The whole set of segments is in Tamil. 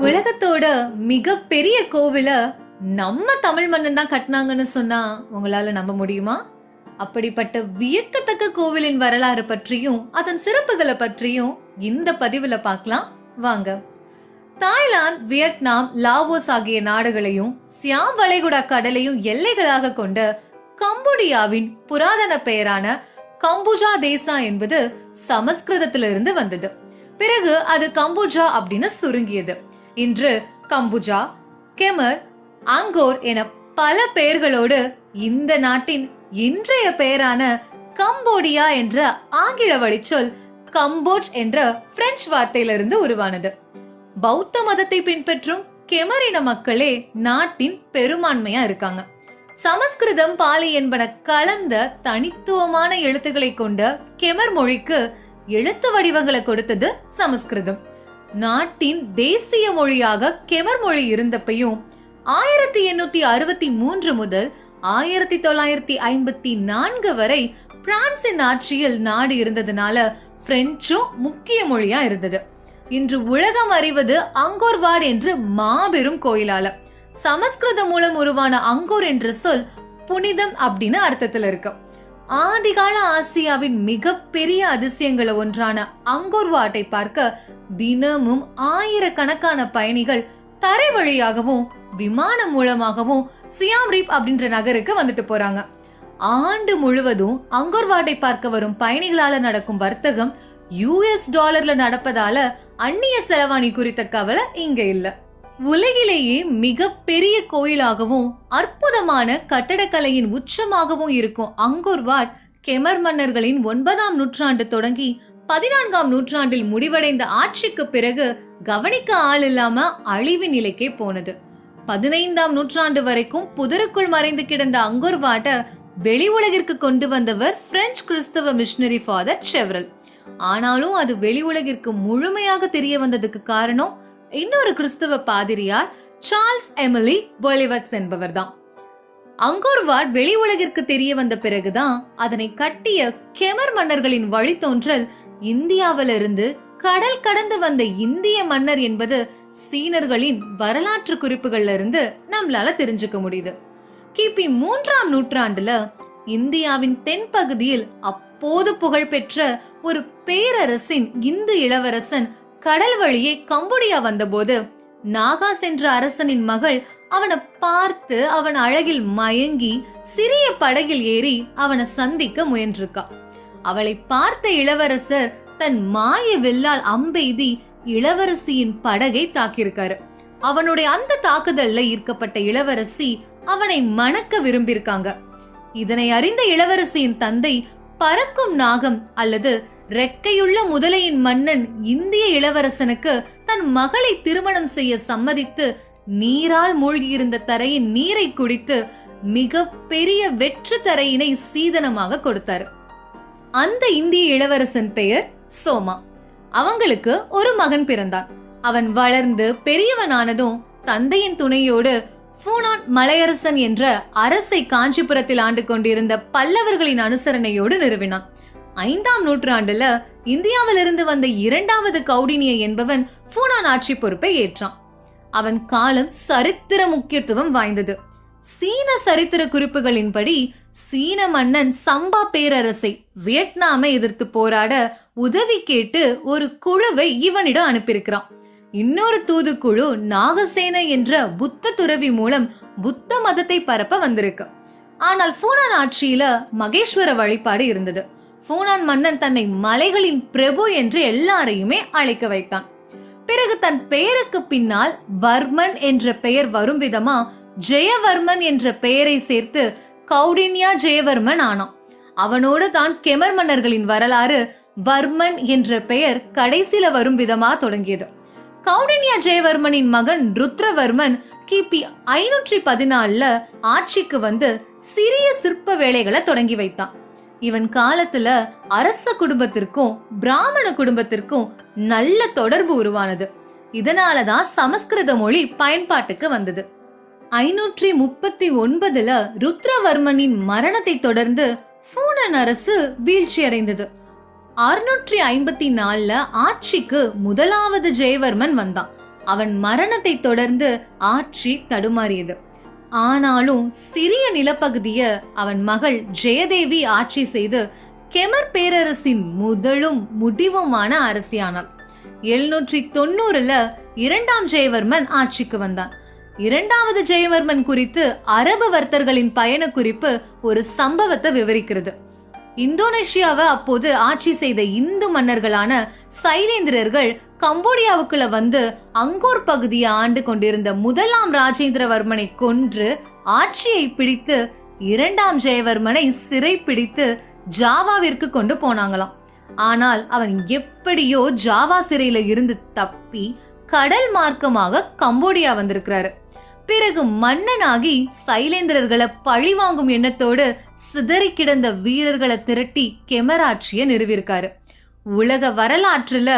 உலகத்தோட மிகப்பெரிய கோவில நம்ம தமிழ் மன்னன் தான் கட்டினாங்கன்னு சொன்னா உங்களால நம்ப முடியுமா? அப்படிப்பட்ட வியக்கத்தக்க கோவிலின் வரலாறு பற்றியும் அதன் சிறப்புகளை பற்றியும் இந்த பதிவுல பார்க்கலாம். வாங்க. தாய்லாந்து வியட்நாம் லாவோஸ் ஆகிய நாடுகளையும் சியாம் வளைகுடா கடலையும் எல்லைகளாக கொண்ட கம்போடியாவின் புராதன பெயரான கம்புஜா தேசா என்பது சமஸ்கிருதத்திலிருந்து வந்தது. பிறகு அது கம்புஜா அப்படின்னு சுருங்கியது. இன்று கம்புஜா கெமர் அங்கோர் என பல பெயர்களோடு இந்த நாட்டின் இன்றைய பெயரான கம்போடியா என்ற ஆங்கில வழிச்சொல் கம்போஜ் என்ற பிரெஞ்சு வார்த்தையிலிருந்து உருவானது. பௌத்த மதத்தை பின்பற்றும் கெமரின மக்களே நாட்டின் பெரும்பான்மையா இருக்காங்க. சமஸ்கிருதம் பாலி என்பன கலந்த தனித்துவமான எழுத்துக்களை கொண்ட கெமர் மொழிக்கு எழுத்து வடிவங்களை கொடுத்தது சமஸ்கிருதம். நாட்டின் தேசிய மொழியாக கெமர் மொழி இருந்தப்பையும் ஆயிரத்தி எண்ணூத்தி அறுபத்தி மூன்று முதல் ஆயிரத்தி தொள்ளாயிரத்தி ஐம்பத்தி நான்கு வரை பிரான்சின் ஆட்சியில் நாடு இருந்ததுனால பிரெஞ்சும் முக்கிய மொழியா இருந்தது. இன்று உலகம் அறிவது அங்கோர்வாட் என்று மாபெரும் கோயிலால. சமஸ்கிருதம் மூலம் உருவான அங்கோர் என்ற சொல் புனிதம் அப்படின்னு அர்த்தத்துல இருக்கு. ஆதிகால ஆசியாவின் மிகப்பெரிய அதிசயங்கள ஒன்றான அங்கோர்வாட்டை பார்க்க தினமும் ஆயிரக்கணக்கான பயணிகள் தரை வழியாகவும் விமானம் மூலமாகவும் சியாம் ரீப் அப்படின்ற நகருக்கு வந்துட்டு போறாங்க. ஆண்டு முழுவதும் அங்கோர்வாட்டை பார்க்க வரும் பயணிகளால நடக்கும் வர்த்தகம் யூஎஸ் டாலர்ல நடப்பதால அந்நிய செலவாணி குறித்த கவலை இங்க இல்லை. உலகிலேயே மிக பெரிய கோயிலாகவும் அற்புதமான கட்டடக்கலையின் உச்சமாகவும் இருக்கும் அங்கோர்வாட் கெமர் மன்னர்களின் ஒன்பதாம் நூற்றாண்டு தொடங்கி பதினான்காம் நூற்றாண்டில் முடிவடைந்த ஆட்சிக்கு பிறகு கவனிக்க ஆள் இல்லாம அழிவு நிலைக்கே போனது. பதினைந்தாம் நூற்றாண்டு வரைக்கும் புதருக்குள் மறைந்து கிடந்த அங்கோர்வாட்ட வெளி உலகிற்கு கொண்டு வந்தவர் பிரெஞ்சு கிறிஸ்தவ மிஷினரி ஃபாதர் செவரல். ஆனாலும் அது வெளி உலகிற்கு முழுமையாக தெரிய வந்ததுக்கு காரணம் இன்னொரு கிறிஸ்தவ பாதிரியார் சார்ல்ஸ் எமிலி பொலிவக்ஸ் என்பவர்தான். அங்கோர்வாட் வெளி உலகிற்கு தெரிய வந்த பிறகுதான் அதனை கட்டிய கெமர் மன்னர்களின் வழித்தோன்றல் இந்தியாவிலிருந்து கடல் கடந்து வந்த இந்திய மன்னர் என்பது சீனர்களின் வரலாற்று குறிப்புகள்ல இருந்து நம்மளால தெரிஞ்சுக்க முடியுது. கிபி மூன்றாம் நூற்றாண்டுல இந்தியாவின் தென்பகுதியில் அப்போது புகழ்பெற்ற ஒரு பேரரசின் இந்து இளவரசன் கடல் வழியே கம்போடியா வந்தபோது நாகாஸ் என்ற அரசனின் மகள் அவனை பார்த்து அவன் அழகில் மயங்கி சிறிய படகில் ஏறி அவனை சந்திக்க முயன்றிருக்கா. அவளை பார்த்த இளவரசர் தன் மாய வில்லால் அம்பெய்தி இளவரசியின் படகை தாக்கியிருக்காரு. அவனுடைய அந்த தாக்குதல்ல ஈர்க்கப்பட்ட இளவரசி அவனை மணக்க விரும்பியிருக்காங்க. இதனை அறிந்த இளவரசியின் தந்தை பறக்கும் நாகம் அல்லது ரெக்கையுள்ள முதலையின் மன்னன் இந்திய இளவரசனுக்கு தன் மகளை திருமணம் செய்ய சம்மதித்து நீரால் மூழ்கியிருந்த தரையின் நீரை குடித்து மிக பெரிய வெற்று தரையினை சீதனமாக கொடுத்தார். அந்த இந்திய இளவரசன் பெயர் சோமா. அவங்களுக்கு ஒரு மகன் பிறந்தான். அவன் வளர்ந்து பெரியவனானதும் தந்தையின் துணையோடு பூனான் மலையரசன் என்ற அரசை காஞ்சிபுரத்தில் ஆண்டு கொண்டிருந்த பல்லவர்களின் அனுசரணையோடு நிறுவினான். ஐந்தாம் நூற்றாண்டுல இந்தியாவிலிருந்து வந்த இரண்டாவது கௌடினிய என்பவன் பூனான் ஆட்சி பொறுப்பை ஏற்றான். அவன் காலம் சரித்திர முக்கியத்துவம் வாய்ந்தது. சீன சரித்திர குறிப்புகளின்படி சீன மன்னன் சம்பா பேரரசை வியட்நாமை எதிர்த்து போராட உதவி கேட்டு ஒரு குழுவை இவனிடம் அனுப்பியிருக்கிறான். இன்னொரு தூதுக்குழு நாகசேன என்ற புத்த துறவி மூலம் புத்த மதத்தை பரப்ப வந்திருக்கு. ஆனால் பூனான் ஆட்சியில மகேஸ்வர வழிபாடு இருந்தது. பூனான் மன்னன் தன்னை மலைகளின் பிரபு என்று எல்லாரையுமே அழைக்க வைத்தான். பிறகு தன் பெயருக்கு பின்னால் வர்மன் என்ற பெயர் வரும் விதமா ஜெயவர்மன் என்ற பெயரை சேர்த்து கௌடின்யா ஜெயவர்மன் ஆனான். அவனோடு தான் கெமர் மன்னர்களின் வரலாறு வர்மன் என்ற பெயர் கடைசியில வரும் விதமா தொடங்கியது. கௌடின்யா ஜெயவர்மனின் மகன் ருத்ரவர்மன் கிபி ஐநூற்றி பதினாலுல ஆட்சிக்கு வந்து சிறிய சிற்ப வேலைகளை தொடங்கி வைத்தான். இவன் காலத்துல அரச குடும்பத்திற்கும் பிராமண குடும்பத்திற்கும் நல்ல தொடர்பு உருவானது. இதனாலதான் சமஸ்கிருத மொழி பயன்பாட்டுக்கு வந்தது. ஐநூற்றி முப்பத்தி ஒன்பதுல ருத்ரவர்மனின் மரணத்தை தொடர்ந்து பூனன் அரசு வீழ்ச்சி அடைந்தது அறுநூற்றி ஐம்பத்தி நாலுல ஆட்சிக்கு முதலாவது ஜெயவர்மன் வந்தான். அவன் மரணத்தை தொடர்ந்து ஆட்சி தடுமாறியது. ஆனாலும் சிறிய நிலப்பகுதிய அவன் மகள் ஜெயதேவி ஆட்சி செய்து கெமர் பேரரசின் முதலும் முடிவுமான அரசியானாள். எழுநூற்றி தொண்ணூறுல இரண்டாம் ஜெயவர்மன் ஆட்சிக்கு வந்தான். இரண்டாவது ஜெயவர்மன் குறித்து அரபு வர்த்தர்களின் பயண குறிப்பு ஒரு சம்பவத்தை விவரிக்கிறது. இந்தோனேஷியாவை அப்போது ஆட்சி செய்த இந்து மன்னர்களான சைலேந்திரர்கள் கம்போடியாவுக்குள்ள வந்து அங்கோர் பகுதியை ஆண்டு கொண்டிருந்த முதலாம் ராஜேந்திரவர்மனை கொன்று ஆட்சியை பிடித்து இரண்டாம் ஜெயவர்மனை சிறை பிடித்து ஜாவாவிற்கு கொண்டு போனாங்களாம். ஆனால் அவன் எப்படியோ ஜாவா சிறையில இருந்து தப்பி கடல் மார்க்கமாக கம்போடியா வந்திருக்கிறாரு. பிறகு மன்னனாகி சைலேந்திரர்களை பழிவாங்கும் எண்ணத்தோடு சிதறி கிடந்த வீரர்களை திரட்டி கெமராட்சியை நிறுவியிருக்காரு. உலக வரலாற்றுல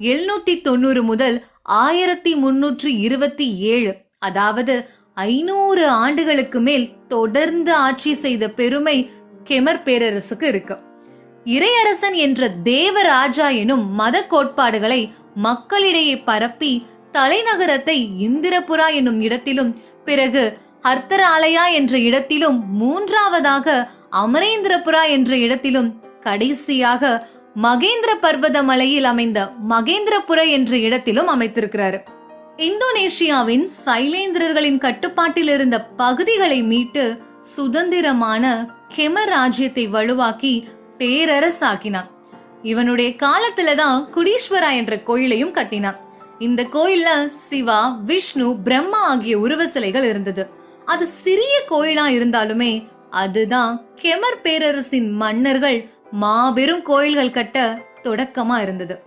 எழுநூத்தி தொண்ணூறு முதல் ஆயிரத்தி முன்னூற்றி இருபத்தி ஏழு அதாவது ஐநூறு ஆண்டுகளுக்கு மேல் தொடர்ந்து ஆட்சி செய்த பெருமை கெமர் பேரரசுக்கு இருக்கு. இறையரசன் என்ற தேவராஜா எனும் மத கோட்பாடுகளை மக்களிடையே பரப்பி தலைநகரத்தை இந்திரபுரா என்னும் இடத்திலும் பிறகு ஹர்த்தராலயா என்ற இடத்திலும் மூன்றாவதாக அமரேந்திரபுரா என்ற இடத்திலும் கடைசியாக மகேந்திர பர்வத மலையில் அமைந்த மகேந்திரபுர என்ற இடத்திலும் அமைத்திருக்கிறார். இந்தோனேஷியாவின் சைலேந்திரர்களின் கட்டுப்பாட்டில் இருந்த பகுதிகளை மீட்டு சுதந்திரமான கெமர் ராஜ்யத்தை வலுவாக்கி பேரரசாக்கினான். இவனுடைய காலத்துலதான் குடீஸ்வரா என்ற கோயிலையும் கட்டினான். இந்த கோயில்ல சிவா விஷ்ணு பிரம்மா ஆகிய உருவ சிலைகள் இருந்தது. அது சிறிய கோயிலா இருந்தாலுமே அதுதான் கெமர் பேரரசின் மன்னர்கள் மாபெரும் கோயில்கள் கட்ட தொடக்கமா இருந்தது.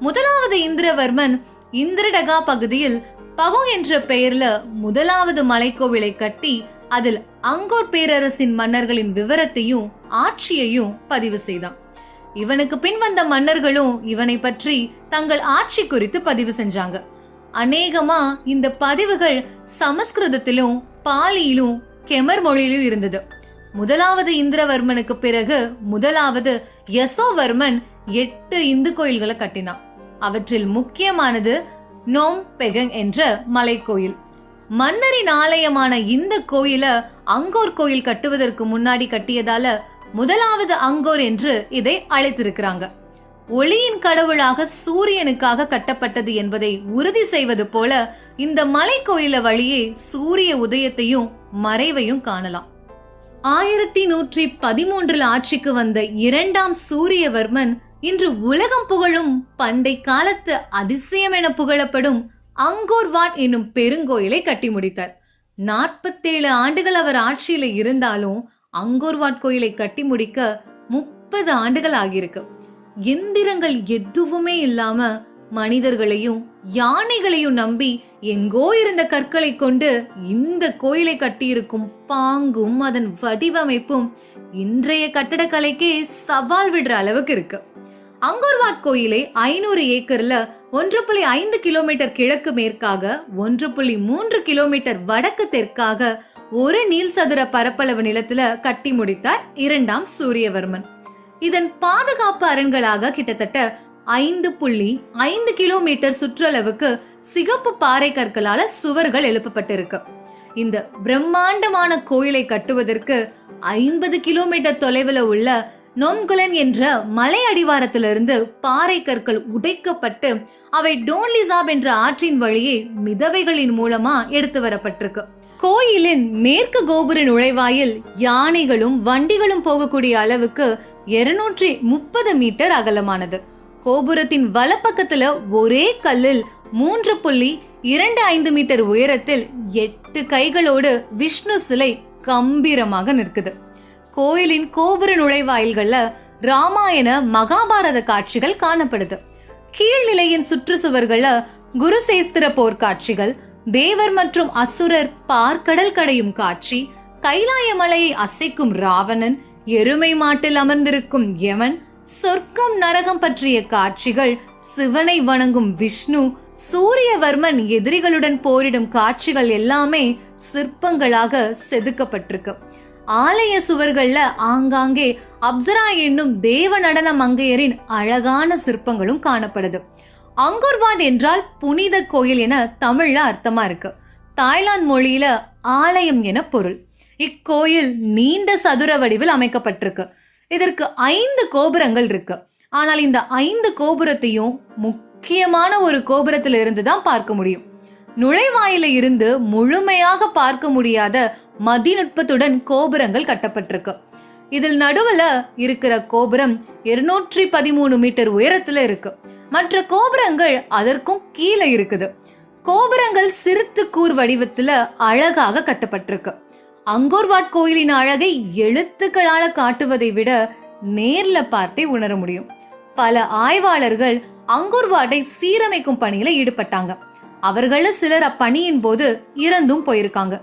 முதலாவது இந்திரவர்மன் இந்திரடகா பகுதியில் பகோ என்ற பெயர்ல முதலாவது மலைக்கோவிலை கட்டி அதில் அங்கோர் பேரரசின் மன்னர்களின் விவரத்தையும் ஆட்சியையும் பதிவு செய்தான். இவனுக்கு பின் வந்த மன்னர்களும் இவனை பற்றி தங்கள் ஆட்சி குறித்து பதிவு செஞ்சாங்க. அநேகமா இந்த பதிவுகள் சமஸ்கிருதத்திலும் பாலியிலும் கெமர் மொழியிலும் இருந்தது. முதலாவது இந்திரவர்மனுக்கு பிறகு முதலாவது யசோவர்மன் எட்டு இந்து கோயில்களை கட்டினான். அவற்றில் முக்கியமானது நோம் பெகங் என்ற மலைக்கோயில். மன்னரின் ஆலயமான இந்த கோயில அங்கோர் கோயில் கட்டுவதற்கு முன்னாடி கட்டியதால முதலாவது அங்கோர் என்று இதை அழைத்திருக்கிறாங்க. ஒளியின் கடவுளாக சூரியனுக்காக கட்டப்பட்டது என்பதை உறுதி செய்வது போல இந்த மலை கோயில வழியே சூரிய உதயத்தையும் மறைவையும் காணலாம். ஆயிரத்தி நூற்றி பதிமூன்றில் ஆட்சிக்கு வந்த இரண்டாம் சூரியவர்மன் இன்று உலகம் புகழும் பண்டை காலத்து அதிசயம் என புகழப்படும் அங்கோர்வாட் என்னும் பெருங்கோயிலை கட்டி முடித்தார். நாற்பத்தேழு ஆண்டுகள் அவர் ஆட்சியில இருந்தாலும் அங்கோர்வாட் கோயிலை கட்டி முடிக்க முப்பது ஆண்டுகள் ஆகியிருக்கு. எந்திரங்கள் எதுவுமே இல்லாம மனிதர்களையும் யானைகளையும் நம்பி எங்கோ இருந்த கற்களை கொண்டு இந்த கோயிலை கட்டியிருக்கும் பாங்கும் அதன் வடிவமைப்பும் இன்றைய கட்டடக்கலைக்கே சவால் விடுற அளவுக்கு இருக்கு. அங்கோர்வாட் கோயிலை ஐநூறு ஏக்கர்ல ஒன்று புள்ளி ஐந்து கிலோமீட்டர் கிழக்கு மேற்காக ஒன்று புள்ளி மூன்று கிலோமீட்டர் வடக்கு தெற்காக ஒரு நீள் சதுர பரப்பளவு நிலத்துல கட்டி முடித்தார் இரண்டாம் சூரியவர்மன். இதன் பாதுகாப்பு அரண்களாக கிட்டத்தட்ட ஐந்து புள்ளி ஐந்து கிலோமீட்டர் சுற்றளவுக்கு சிகப்பு பாறை கற்களால சுவர்கள் எழுப்பப்பட்டிருக்கு. இந்த பிரம்மாண்டமான கோயிலை கட்டுவதற்கு ஐம்பது கிலோமீட்டர் தொலைவில் உள்ள நொம்குலன் என்ற மலை அடிவாரத்திலிருந்து பாறை கற்கள் உடைக்கப்பட்டு அவை டோன்லிசாப் என்ற ஆற்றின் வழியே மிதவைகளின் மூலமா எடுத்து வரப்பட்டிருக்கு. கோயிலின் மேற்கு கோபுர நுழைவாயில் யானைகளும் வண்டிகளும் போகக்கூடிய அளவுக்கு இருநூற்றி முப்பது மீட்டர் அகலமானது. கோபுரத்தின் வலப்பக்கத்துல ஒரே கல்லில் மூன்று புள்ளி இரண்டு ஐந்து மீட்டர் உயரத்தில் எட்டு கைகளோடு விஷ்ணு சிலை கம்பீரமாக நிற்குது. கோயிலின் கோபுர நுழைவாயில்கள்ல ராமாயண மகாபாரத காட்சிகள் காணப்படுது. கீழ்நிலையின் சுற்றுச்சுவர்கள்ல குருசேஸ்திர போர்க்காட்சிகள் தேவர் மற்றும் அசுரர் பார்க்கடல் கடையும் காட்சி கைலாய மலையை அசைக்கும் ராவணன் எருமை மாட்டில் அமர்ந்திருக்கும் யமன் சொர்க்கம் நரகம் பற்றிய காட்சிகள் சிவனை வணங்கும் விஷ்ணு சூரியவர்மன் எதிரிகளுடன் போரிடும் காட்சிகள் எல்லாமே சிற்பங்களாக செதுக்கப்பட்டிருக்கு. ஆலய சுவர்கள்ல ஆங்காங்கே அப்சரா என்னும் தேவ நடன மங்கையரின் அழகான சிற்பங்களும் காணப்படுது. அங்கோர்வாட் என்றால் புனித கோயில் என தமிழ்ல அர்த்தமா இருக்கு. தாய்லாந்து மொழியில ஆலயம் என பொருள். இக்கோயில் நீண்ட சதுர வடிவில் அமைக்கப்பட்டிருக்கு. இதற்கு ஐந்து கோபுரங்கள் இருக்கு. ஆனால் இந்த ஐந்து கோபுரத்தையும் முக்கியமான ஒரு கோபுரத்தில் இருந்து தான் பார்க்க முடியும். நுழைவாயில இருந்து முழுமையாக பார்க்க முடியாத மதிநுட்பத்துடன் கோபுரங்கள் கட்டப்பட்டிருக்கு. இதில் நடுவுல இருக்கிற கோபுரம் இருநூற்றி பதிமூணு மீட்டர் உயரத்துல இருக்கு. மற்ற கோபுரங்கள் அதற்கும் கீழே இருக்குது. கோபுரங்கள் சிறுத்து கூர் வடிவத்துல அழகாக கட்டப்பட்டிருக்கு. அங்கோர்வாட் கோயிலின் அழகை எழுத்துக்களால காட்டுவதை விட நேர்ல பார்த்தே உணர முடியும். பல ஆய்வாளர்கள் அங்கோர்வாட்டை சீரமைக்கும் பணியில ஈடுபட்டாங்க. அவர்கள சிலர் அப்பணியின் போது இறந்தும் போயிருக்காங்க.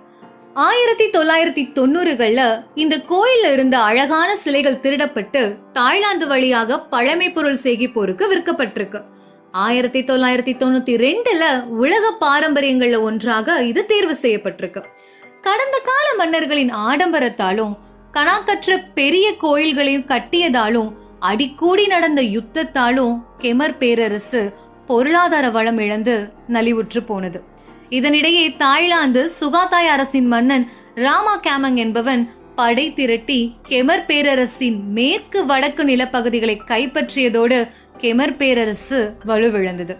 ஆயிரத்தி தொள்ளாயிரத்தி தொண்ணூறுகள்ல இந்த கோயில்ல இருந்த அழகான சிலைகள் திருடப்பட்டு தாய்லாந்து வழியாக பழமை பொருள் சேகிப்போருக்கு விற்கப்பட்டிருக்கு. ஆயிரத்தி தொள்ளாயிரத்தி தொண்ணூத்தி ரெண்டுல உலக பாரம்பரியங்கள்ல ஒன்றாக இது தேர்வு செய்யப்பட்டிருக்கு. கடந்த கால மன்னர்களின் ஆடம்பரத்தாலும் கணாக்கற்ற பெரிய கோயில்களையும் கட்டியதாலும் அடிக்கூடி நடந்த யுத்தத்தாலும் கெமர் பேரரசு பொருளாதார வளம் இழந்து நலிவுற்று போனது. இதனிடையே தாய்லாந்து சுகாதாய் அரசின் மன்னன் ராமா கேமங் என்பவன் படை திரட்டி கெமர் பேரரசின் மேற்கு வடக்கு நிலப்பகுதிகளை கைப்பற்றியதோடு கெமர் பேரரசு வலுவிழந்தது.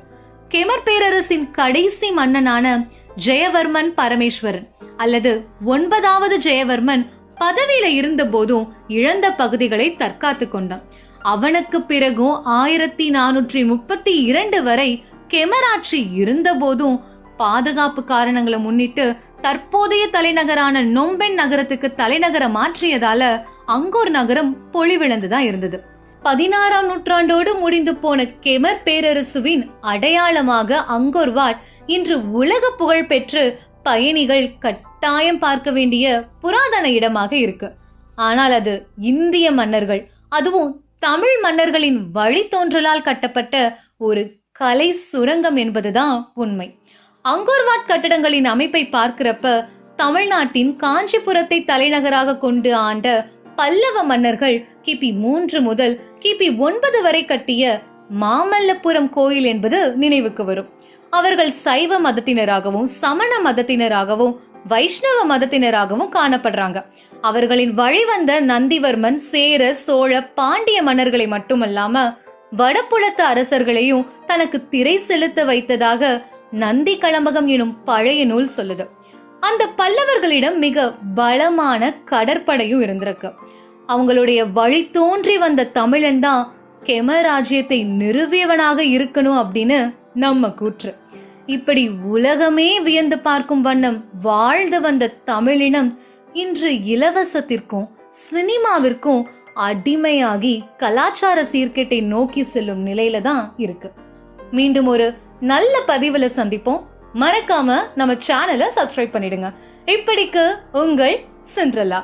கெமர் பேரரசின் கடைசி மன்னனான ஜெயவர்மன் பரமேஸ்வரன் அல்லது ஒன்பதாவது ஜெயவர்மன் பதவியில இருந்த போதும் இழந்த பகுதிகளை தற்காத்து கொண்டான். அவனுக்கு பிறகும் ஆயிரத்தி நானூற்றி முப்பத்தி இரண்டு வரை கெமராட்சி இருந்த போதும் பாதுகாப்பு காரணங்களை முன்னிட்டு தற்போதைய தலைநகரான நொம்பென் நகரத்துக்கு தலைநகரை மாற்றியதால அங்கோர் நகரம் பொலிவிழந்துதான் இருந்தது. பதினாறாம் நூற்றாண்டோடு முடிந்து போன கெமர் பேரரசுவின் அடையாளமாக அங்கோர்வாட் இன்று உலக புகழ் பெற்று பயணிகள் கட்டாயம் பார்க்க வேண்டிய புராதன இடமாக இருக்கு. ஆனால் அது இந்திய மன்னர்கள் அதுவும் தமிழ் மன்னர்களின் வழித்தோன்றலால் கட்டப்பட்ட ஒரு கலை சுரங்கம் என்பதுதான் உண்மை. அங்கோர்வாட் கட்டடங்களின் அமைப்பை பார்க்கிறப்ப தமிழ்நாட்டின் காஞ்சிபுரத்தை தலைநகராக கொண்டு ஆண்ட பல்லவ மன்னர்கள் கிபி மூன்று முதல் கிபி ஒன்பது வரை கட்டிய மாமல்லபுரம் கோயில் என்பது நினைவுக்கு வரும். அவர்கள் சைவ மதத்தினராகவும் சமண மதத்தினராகவும் வைஷ்ணவ மதத்தினராகவும் காணப்படுறாங்க. அவர்களின் வழிவந்த நந்திவர்மன் சேர சோழ பாண்டிய மன்னர்களை மட்டுமல்லாம வடபுலத்து அரசர்களையும் தனக்கு திரை செலுத்த வைத்ததாக நந்தி களம்பகம் எனும் பழைய நூல் சொல்லுது. அந்த பல்லவர்களிடம் மிக பலமான கடற்படையும் இருந்திருக்கு. அவங்களுடைய வழி தோன்றி வந்த தமிழன் தான் கெம ராஜ்யத்தை நிறுவியவனாக இருக்கணும் அப்படின்னு நம்ம கூற்று. இப்படி உலகமே வியந்து பார்க்கும் வண்ணம் வாழ்ந்து வந்த தமிழினம் இன்று இலவசத்திற்கும் சினிமாவிற்கும் அடிமையாகி கலாச்சார சீர்கேட்டை நோக்கி செல்லும் நிலையில தான் இருக்கு. மீண்டும் ஒரு நல்ல பதிவில் சந்திப்போம். மறக்காம நம்ம சேனலை சப்ஸ்கிரைப் பண்ணிடுங்க. இப்படிக்கு உங்கள் சிண்ட்ரலா.